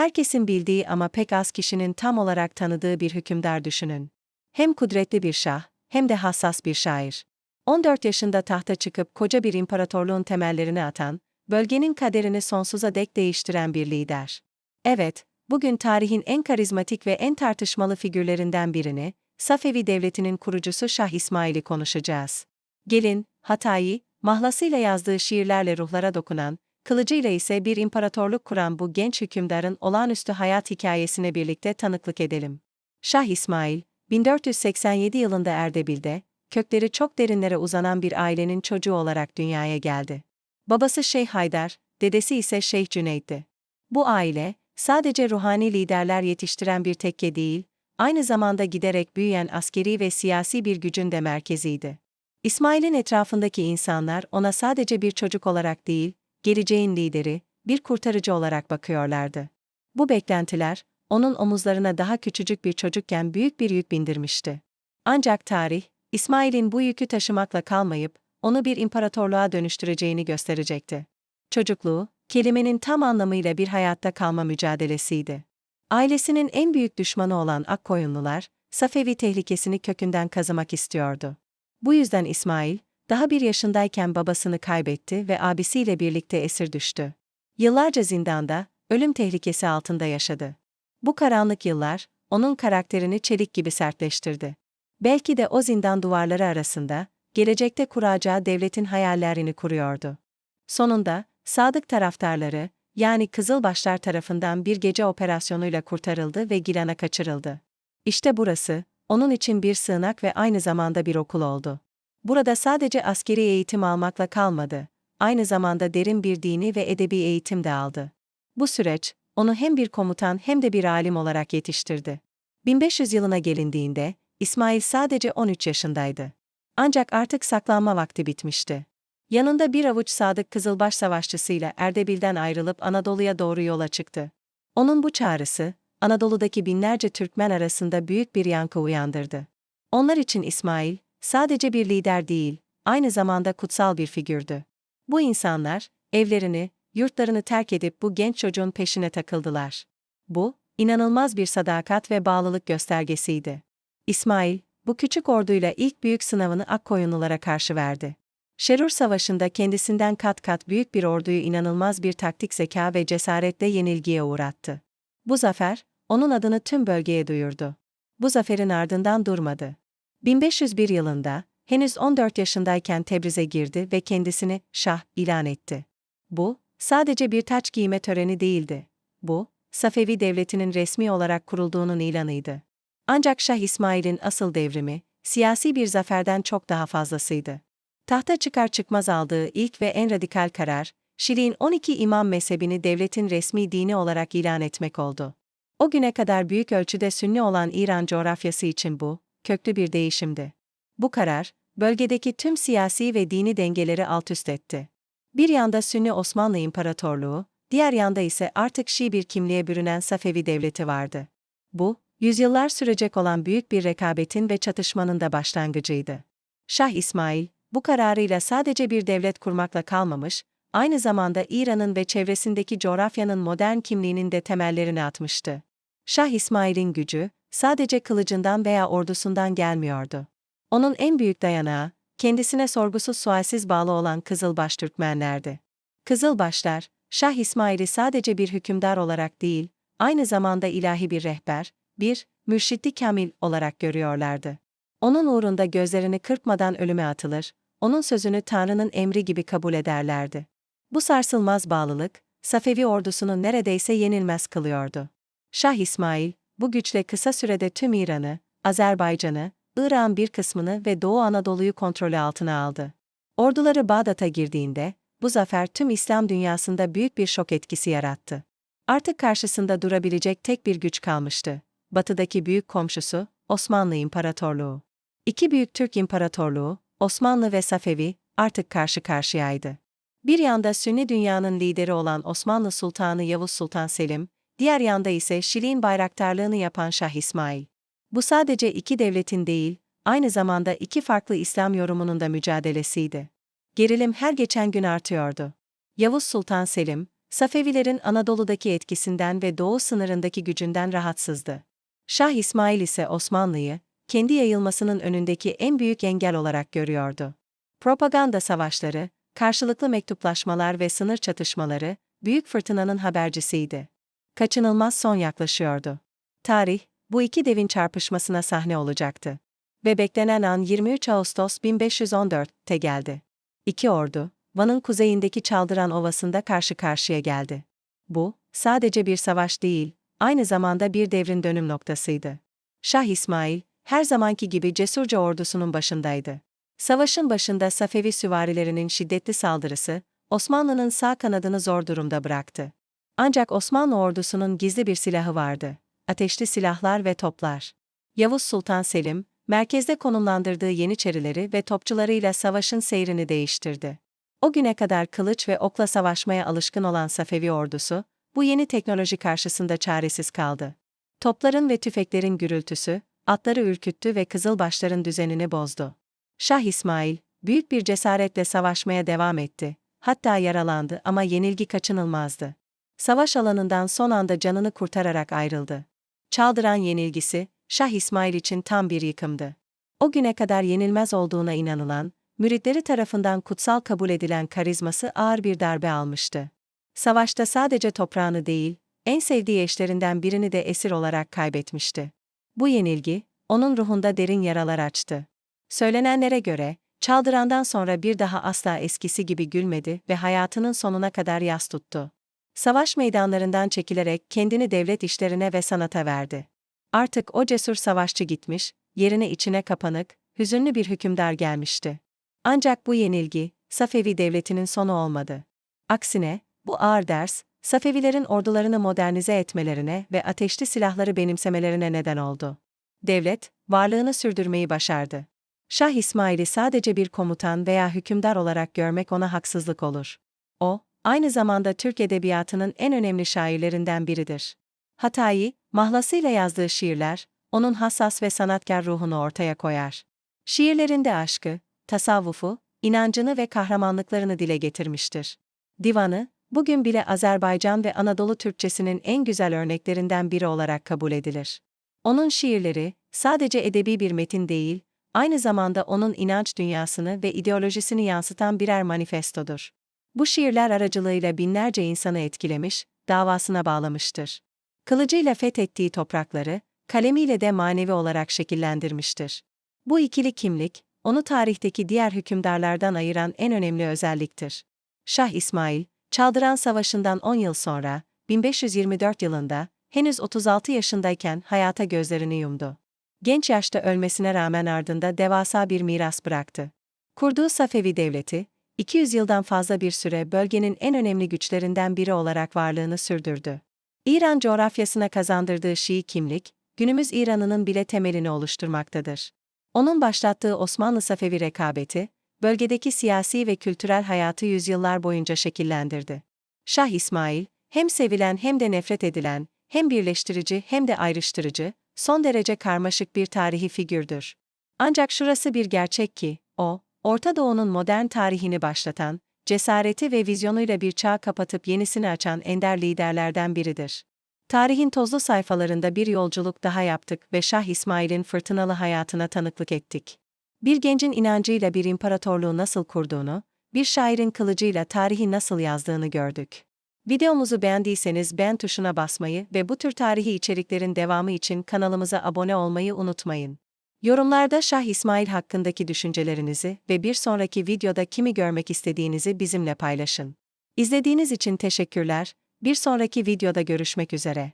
Herkesin bildiği ama pek az kişinin tam olarak tanıdığı bir hükümdar düşünün. Hem kudretli bir şah, hem de hassas bir şair. 14 yaşında tahta çıkıp koca bir imparatorluğun temellerini atan, bölgenin kaderini sonsuza dek değiştiren bir lider. Evet, bugün tarihin en karizmatik ve en tartışmalı figürlerinden birini, Safevi Devleti'nin kurucusu Şah İsmail'i konuşacağız. Gelin, Hatay'ı, mahlasıyla yazdığı şiirlerle ruhlara dokunan, kılıcıyla ise bir imparatorluk kuran bu genç hükümdarın olağanüstü hayat hikayesine birlikte tanıklık edelim. Şah İsmail, 1487 yılında Erdebil'de, kökleri çok derinlere uzanan bir ailenin çocuğu olarak dünyaya geldi. Babası Şeyh Haydar, dedesi ise Şeyh Cüneyd'di. Bu aile, sadece ruhani liderler yetiştiren bir tekke değil, aynı zamanda giderek büyüyen askeri ve siyasi bir gücün de merkeziydi. İsmail'in etrafındaki insanlar ona sadece bir çocuk olarak değil, geleceğin lideri, bir kurtarıcı olarak bakıyorlardı. Bu beklentiler, onun omuzlarına daha küçücük bir çocukken büyük bir yük bindirmişti. Ancak tarih, İsmail'in bu yükü taşımakla kalmayıp, onu bir imparatorluğa dönüştüreceğini gösterecekti. Çocukluğu, kelimenin tam anlamıyla bir hayatta kalma mücadelesiydi. Ailesinin en büyük düşmanı olan Akkoyunlular, Safevi tehlikesini kökünden kazımak istiyordu. Bu yüzden İsmail, daha bir yaşındayken babasını kaybetti ve abisiyle birlikte esir düştü. Yıllarca zindanda, ölüm tehlikesi altında yaşadı. Bu karanlık yıllar, onun karakterini çelik gibi sertleştirdi. Belki de o zindan duvarları arasında, gelecekte kuracağı devletin hayallerini kuruyordu. Sonunda, sadık taraftarları, yani Kızılbaşlar tarafından bir gece operasyonuyla kurtarıldı ve Gilan'a kaçırıldı. İşte burası, onun için bir sığınak ve aynı zamanda bir okul oldu. Burada sadece askeri eğitim almakla kalmadı, aynı zamanda derin bir dini ve edebi eğitim de aldı. Bu süreç, onu hem bir komutan hem de bir alim olarak yetiştirdi. 1500 yılına gelindiğinde, İsmail sadece 13 yaşındaydı. Ancak artık saklanma vakti bitmişti. Yanında bir avuç sadık Kızılbaş savaşçısıyla Erdebil'den ayrılıp Anadolu'ya doğru yola çıktı. Onun bu çağrısı, Anadolu'daki binlerce Türkmen arasında büyük bir yankı uyandırdı. Onlar için İsmail, sadece bir lider değil, aynı zamanda kutsal bir figürdü. Bu insanlar, evlerini, yurtlarını terk edip bu genç çocuğun peşine takıldılar. Bu, inanılmaz bir sadakat ve bağlılık göstergesiydi. İsmail, bu küçük orduyla ilk büyük sınavını Akkoyunlulara karşı verdi. Şerur Savaşı'nda kendisinden kat kat büyük bir orduyu inanılmaz bir taktik zeka ve cesaretle yenilgiye uğrattı. Bu zafer, onun adını tüm bölgeye duyurdu. Bu zaferin ardından durmadı. 1501 yılında, henüz 14 yaşındayken Tebriz'e girdi ve kendisini şah ilan etti. Bu, sadece bir taç giyme töreni değildi. Bu, Safevi devletinin resmi olarak kurulduğunun ilanıydı. Ancak Şah İsmail'in asıl devrimi, siyasi bir zaferden çok daha fazlasıydı. Tahta çıkar çıkmaz aldığı ilk ve en radikal karar, Şili'nin 12 imam mezhebini devletin resmi dini olarak ilan etmek oldu. O güne kadar büyük ölçüde Sünni olan İran coğrafyası için bu, köklü bir değişimdi. Bu karar, bölgedeki tüm siyasi ve dini dengeleri altüst etti. Bir yanda Sünni Osmanlı İmparatorluğu, diğer yanda ise artık Şii bir kimliğe bürünen Safevi devleti vardı. Bu, yüzyıllar sürecek olan büyük bir rekabetin ve çatışmanın da başlangıcıydı. Şah İsmail, bu kararıyla sadece bir devlet kurmakla kalmamış, aynı zamanda İran'ın ve çevresindeki coğrafyanın modern kimliğinin de temellerini atmıştı. Şah İsmail'in gücü, sadece kılıcından veya ordusundan gelmiyordu. Onun en büyük dayanağı, kendisine sorgusuz sualsiz bağlı olan Kızılbaş Türkmenlerdi. Kızılbaşlar, Şah İsmail'i sadece bir hükümdar olarak değil, aynı zamanda ilahi bir rehber, bir, mürşitti kamil olarak görüyorlardı. Onun uğrunda gözlerini kırpmadan ölüme atılır, onun sözünü Tanrı'nın emri gibi kabul ederlerdi. Bu sarsılmaz bağlılık, Safevi ordusunu neredeyse yenilmez kılıyordu. Şah İsmail, bu güçle kısa sürede tüm İran'ı, Azerbaycan'ı, Irak'ın bir kısmını ve Doğu Anadolu'yu kontrolü altına aldı. Orduları Bağdat'a girdiğinde, bu zafer tüm İslam dünyasında büyük bir şok etkisi yarattı. Artık karşısında durabilecek tek bir güç kalmıştı. Batıdaki büyük komşusu, Osmanlı İmparatorluğu. İki büyük Türk İmparatorluğu, Osmanlı ve Safevi, artık karşı karşıyaydı. Bir yanda Sünni dünyanın lideri olan Osmanlı Sultanı Yavuz Sultan Selim, diğer yanda ise Şili'nin bayraktarlığını yapan Şah İsmail. Bu sadece iki devletin değil, aynı zamanda iki farklı İslam yorumunun da mücadelesiydi. Gerilim her geçen gün artıyordu. Yavuz Sultan Selim, Safevilerin Anadolu'daki etkisinden ve doğu sınırındaki gücünden rahatsızdı. Şah İsmail ise Osmanlı'yı, kendi yayılmasının önündeki en büyük engel olarak görüyordu. Propaganda savaşları, karşılıklı mektuplaşmalar ve sınır çatışmaları, büyük fırtınanın habercisiydi. Kaçınılmaz son yaklaşıyordu. Tarih, bu iki devin çarpışmasına sahne olacaktı. Ve beklenen an 23 Ağustos 1514'te geldi. İki ordu, Van'ın kuzeyindeki Çaldıran Ovası'nda karşı karşıya geldi. Bu, sadece bir savaş değil, aynı zamanda bir devrin dönüm noktasıydı. Şah İsmail, her zamanki gibi cesurca ordusunun başındaydı. Savaşın başında Safevi süvarilerinin şiddetli saldırısı, Osmanlı'nın sağ kanadını zor durumda bıraktı. Ancak Osmanlı ordusunun gizli bir silahı vardı. Ateşli silahlar ve toplar. Yavuz Sultan Selim, merkezde konumlandırdığı Yeniçerileri ve topçularıyla savaşın seyrini değiştirdi. O güne kadar kılıç ve okla savaşmaya alışkın olan Safevi ordusu, bu yeni teknoloji karşısında çaresiz kaldı. Topların ve tüfeklerin gürültüsü, atları ürküttü ve kızılbaşların düzenini bozdu. Şah İsmail, büyük bir cesaretle savaşmaya devam etti. Hatta yaralandı ama yenilgi kaçınılmazdı. Savaş alanından son anda canını kurtararak ayrıldı. Çaldıran yenilgisi, Şah İsmail için tam bir yıkımdı. O güne kadar yenilmez olduğuna inanılan, müritleri tarafından kutsal kabul edilen karizması ağır bir darbe almıştı. Savaşta sadece toprağını değil, en sevdiği eşlerinden birini de esir olarak kaybetmişti. Bu yenilgi, onun ruhunda derin yaralar açtı. Söylenenlere göre, Çaldıran'dan sonra bir daha asla eskisi gibi gülmedi ve hayatının sonuna kadar yas tuttu. Savaş meydanlarından çekilerek kendini devlet işlerine ve sanata verdi. Artık o cesur savaşçı gitmiş, yerine içine kapanık, hüzünlü bir hükümdar gelmişti. Ancak bu yenilgi, Safevi devletinin sonu olmadı. Aksine, bu ağır ders, Safevilerin ordularını modernize etmelerine ve ateşli silahları benimsemelerine neden oldu. Devlet, varlığını sürdürmeyi başardı. Şah İsmail'i sadece bir komutan veya hükümdar olarak görmek ona haksızlık olur. O, aynı zamanda Türk edebiyatının en önemli şairlerinden biridir. Hatayi, mahlasıyla yazdığı şiirler, onun hassas ve sanatkar ruhunu ortaya koyar. Şiirlerinde aşkı, tasavvufu, inancını ve kahramanlıklarını dile getirmiştir. Divanı, bugün bile Azerbaycan ve Anadolu Türkçesinin en güzel örneklerinden biri olarak kabul edilir. Onun şiirleri, sadece edebi bir metin değil, aynı zamanda onun inanç dünyasını ve ideolojisini yansıtan birer manifestodur. Bu şiirler aracılığıyla binlerce insanı etkilemiş, davasına bağlamıştır. Kılıcıyla fethettiği toprakları, kalemiyle de manevi olarak şekillendirmiştir. Bu ikili kimlik, onu tarihteki diğer hükümdarlardan ayıran en önemli özelliktir. Şah İsmail, Çaldıran Savaşı'ndan 10 yıl sonra, 1524 yılında, henüz 36 yaşındayken hayata gözlerini yumdu. Genç yaşta ölmesine rağmen ardında devasa bir miras bıraktı. Kurduğu Safevi devleti, 200 yıldan fazla bir süre bölgenin en önemli güçlerinden biri olarak varlığını sürdürdü. İran coğrafyasına kazandırdığı Şii kimlik, günümüz İran'ının bile temelini oluşturmaktadır. Onun başlattığı Osmanlı-Safevi rekabeti, bölgedeki siyasi ve kültürel hayatı yüzyıllar boyunca şekillendirdi. Şah İsmail, hem sevilen hem de nefret edilen, hem birleştirici hem de ayrıştırıcı, son derece karmaşık bir tarihi figürdür. Ancak şurası bir gerçek ki, o, Orta Doğu'nun modern tarihini başlatan, cesareti ve vizyonuyla bir çağ kapatıp yenisini açan ender liderlerden biridir. Tarihin tozlu sayfalarında bir yolculuk daha yaptık ve Şah İsmail'in fırtınalı hayatına tanıklık ettik. Bir gencin inancıyla bir imparatorluğu nasıl kurduğunu, bir şairin kılıcıyla tarihi nasıl yazdığını gördük. Videomuzu beğendiyseniz beğen tuşuna basmayı ve bu tür tarihi içeriklerin devamı için kanalımıza abone olmayı unutmayın. Yorumlarda Şah İsmail hakkındaki düşüncelerinizi ve bir sonraki videoda kimi görmek istediğinizi bizimle paylaşın. İzlediğiniz için teşekkürler, bir sonraki videoda görüşmek üzere.